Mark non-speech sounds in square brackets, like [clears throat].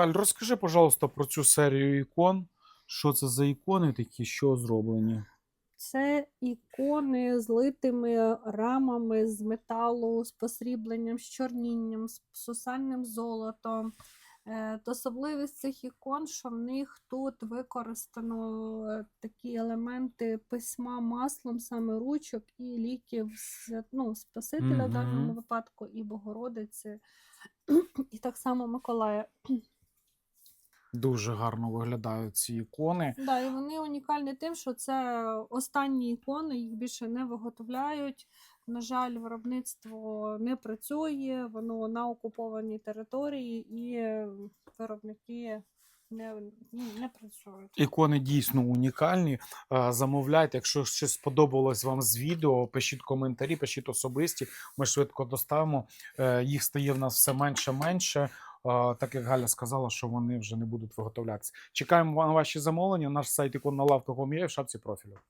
Аль, розкажи, пожалуйста, про цю серію ікон. Що це за ікони такі, що зроблені? Це ікони з литими рамами з металу, з посрібленням, з чорнінням, з сусальним золотом. Е, Особливість цих ікон, що в них тут використано е, такі елементи письма маслом, саме ручок і ліків ну, Спасителя в даному випадку, і Богородиці, [clears throat] і так само Миколая. Дуже гарно виглядають ці ікони. Да, і вони унікальні тим, що це останні ікони, їх більше не виготовляють. На жаль, виробництво не працює, воно на окупованій території, і е, виробники не, ну, не працюють. Ікони дійсно унікальні. Е, Замовляйте, якщо щось сподобалось вам з відео, пишіть коментарі, пишіть особисті. Ми швидко доставимо. Е, Їх стає в нас все менше менше. Так як Галя сказала, що вони вже не будуть виготовлятися. Чекаємо на ваші замовлення. Наш сайт іконна лавка в шапці профілю.